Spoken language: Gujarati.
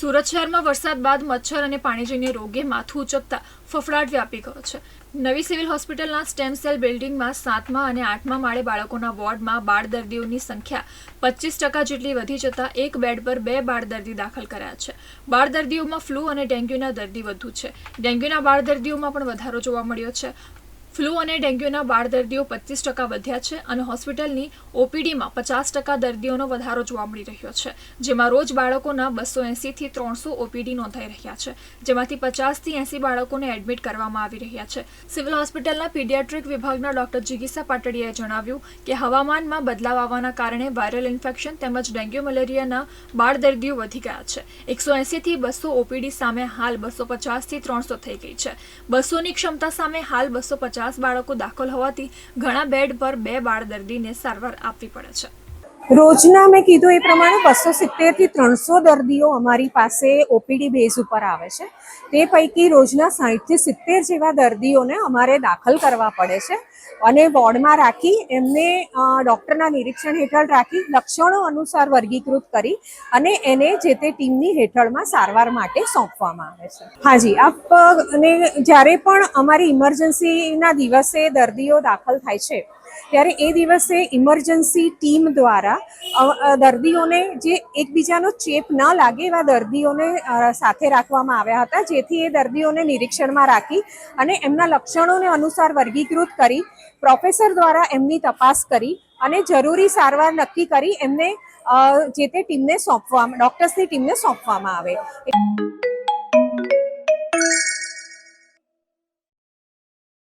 સુરત શહેરમાં વરસાદ બાદ મચ્છર અને પાણીજન્ય રોગે માથું ઉચકતા ફફડાટ વ્યાપી ગયો છે. નવી સિવિલ હોસ્પિટલના સ્ટેમ સેલ બિલ્ડિંગમાં સાતમા અને આઠમા માળે બાળકોના વોર્ડમાં બાળ દર્દીઓની સંખ્યા પચીસ ટકા જેટલી વધી જતા એક બેડ પર બે બાળ દર્દી દાખલ કરાયા છે. બાળ દર્દીઓમાં ફ્લૂ અને ડેન્ગ્યુના દર્દી વધુ છે. ડેન્ગ્યુના બાળ દર્દીઓમાં પણ વધારો જોવા મળ્યો છે. ફ્લૂ અને ડેન્ગ્યુના બાળ દર્દીઓ પચીસ ટકા વધ્યા છે અને હોસ્પિટલની ઓપીડીમાં પચાસ ટકા દર્દીઓનો વધારો જોવા મળી રહ્યો છે, જેમાં રોજ બાળકોના બસો એંસીથી ત્રણસો ઓપીડી નોંધાઈ રહ્યા છે, જેમાંથી પચાસથી એંસી બાળકોને એડમિટ કરવામાં આવી રહ્યા છે. સિવિલ હોસ્પિટલના પીડિયાટ્રિક વિભાગના ડોક્ટર જિગીસા પાટડીયાએ જણાવ્યું કે હવામાનમાં બદલાવ આવવાના કારણે વાયરલ ઇન્ફેક્શન તેમજ ડેન્ગ્યુ મલેરિયાના બાળ દર્દીઓ વધી ગયા છે. એકસો એંસીથી બસો ઓપીડી સામે હાલ બસો પચાસથી ત્રણસો થઈ ગઈ છે. બસોની ક્ષમતા સામે હાલ બસો પચાસ બાળકો દાખલ હોવાથી ઘણા બેડ પર બે બાળ દર્દીને સારવાર આપવી પડે છે. રોજના મેં કીધું એ પ્રમાણે બસો સિત્તેરથી ત્રણસો દર્દીઓ અમારી પાસે ઓપીડી બેઝ ઉપર આવે છે. તે પૈકી રોજના સાહીઠથી સિત્તેર જેવા દર્દીઓને અમારે દાખલ કરવા પડે છે. અને વોર્ડમાં રાખી એમને ડૉક્ટરના નિરીક્ષણ હેઠળ રાખી લક્ષણો અનુસાર વર્ગીકૃત કરી અને એને જે તે ટીમની હેઠળમાં સારવાર માટે સોંપવામાં આવે છે. હાજી આપ અ, ને જ્યારે પણ અમારી ઇમરજન્સીના દિવસે દર્દીઓ દાખલ થાય છે ત્યારે એ દિવસે ઇમરજન્સી ટીમ દ્વારા દર્દીઓને જે એકબીજાનો ચેપ ન લાગે એવા દર્દીઓને સાથે રાખવામાં આવ્યા હતા, જેથી એ દર્દીઓને નિરીક્ષણમાં રાખી અને એમના લક્ષણોને અનુસાર વર્ગીકૃત કરી, પ્રોફેસર દ્વારા એમની તપાસ કરી અને જરૂરી સારવાર નક્કી કરી એમને જે તે ટીમને સોંપવામાં ડૉક્ટર્સની ટીમને સોંપવામાં આવે.